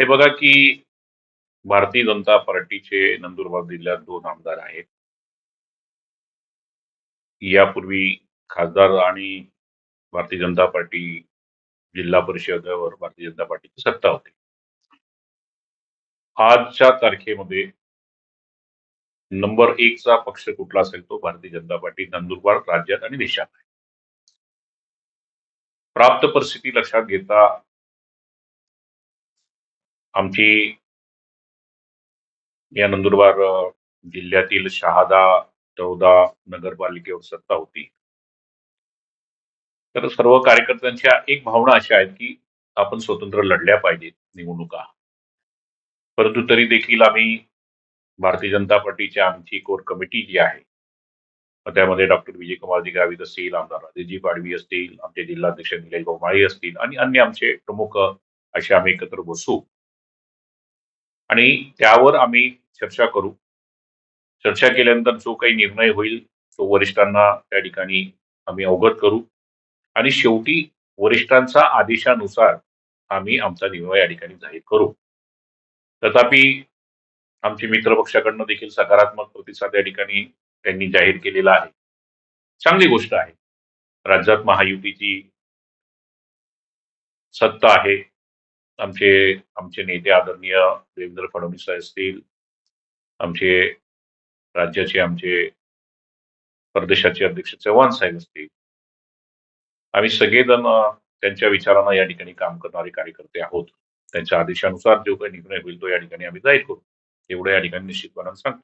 हे बघा की भारतीय जनता पार्टीचे नंदुरबार जिल्ह्यात दोन आमदार आहेत. यापूर्वी खासदार आणि भारतीय जनता पार्टी जिल्हा परिषदेवर भारतीय जनता पार्टीची सत्ता होती. आजच्या तारखेमध्ये नंबर एकचा पक्ष कुठला असेल तो भारतीय जनता पार्टी नंदुरबार राज्यात आणि देशात आहे. प्राप्त परिस्थिती लक्षात घेता आमची या नंदुरबार अ, जिल्ह्यातील शहादा चौदा नगरपालिकेवर सत्ता होती. तर सर्व कार्यकर्त्यांच्या एक भावना अशा आहेत की आपण स्वतंत्र लढल्या पाहिजेत निवडणुका. परंतु तरी देखील आम्ही भारतीय जनता पार्टीची आमची कोर कमिटी जी आहे मग त्यामध्ये डॉक्टर विजयकुमारजी गावित असतील, आमदार राजेजी पाडवी असतील, आमचे जिल्हाध्यक्ष निलेश भाऊ माळी असतील आणि अन्य आमचे प्रमुख असे आम्ही एकत्र बसू आणि त्यावर आम्ही चर्चा करू. चर्चा केल्यानंतर जो काही निर्णय होईल तो वरिष्ठांना त्या ठिकाणी आम्ही अवगत करू आणि शेवटी वरिष्ठांचा आदेशानुसार आम्ही आमचा निर्णय या ठिकाणी जाहीर करू. तथापि आमचे मित्र पक्षाकडनं देखील सकारात्मक प्रतिसाद या ठिकाणी त्यांनी जाहीर केलेला आहे. चांगली गोष्ट आहे. राज्यात महायुतीची सत्ता आहे. आमचे आमचे नेते आदरणीय देवेंद्र फडणवीस असतील, आमचे राज्याचे आमचे प्रदेशाचे अध्यक्ष चव्हाण साहेब असतील. आम्ही सगळेजण त्यांच्या विचारांना या ठिकाणी काम करणारे कार्यकर्ते आहोत. त्यांच्या आदेशानुसार जो काही निर्णय होईल तो या ठिकाणी आम्ही जाहीर करू. एवढं या ठिकाणी निश्चितपणाने सांगतो.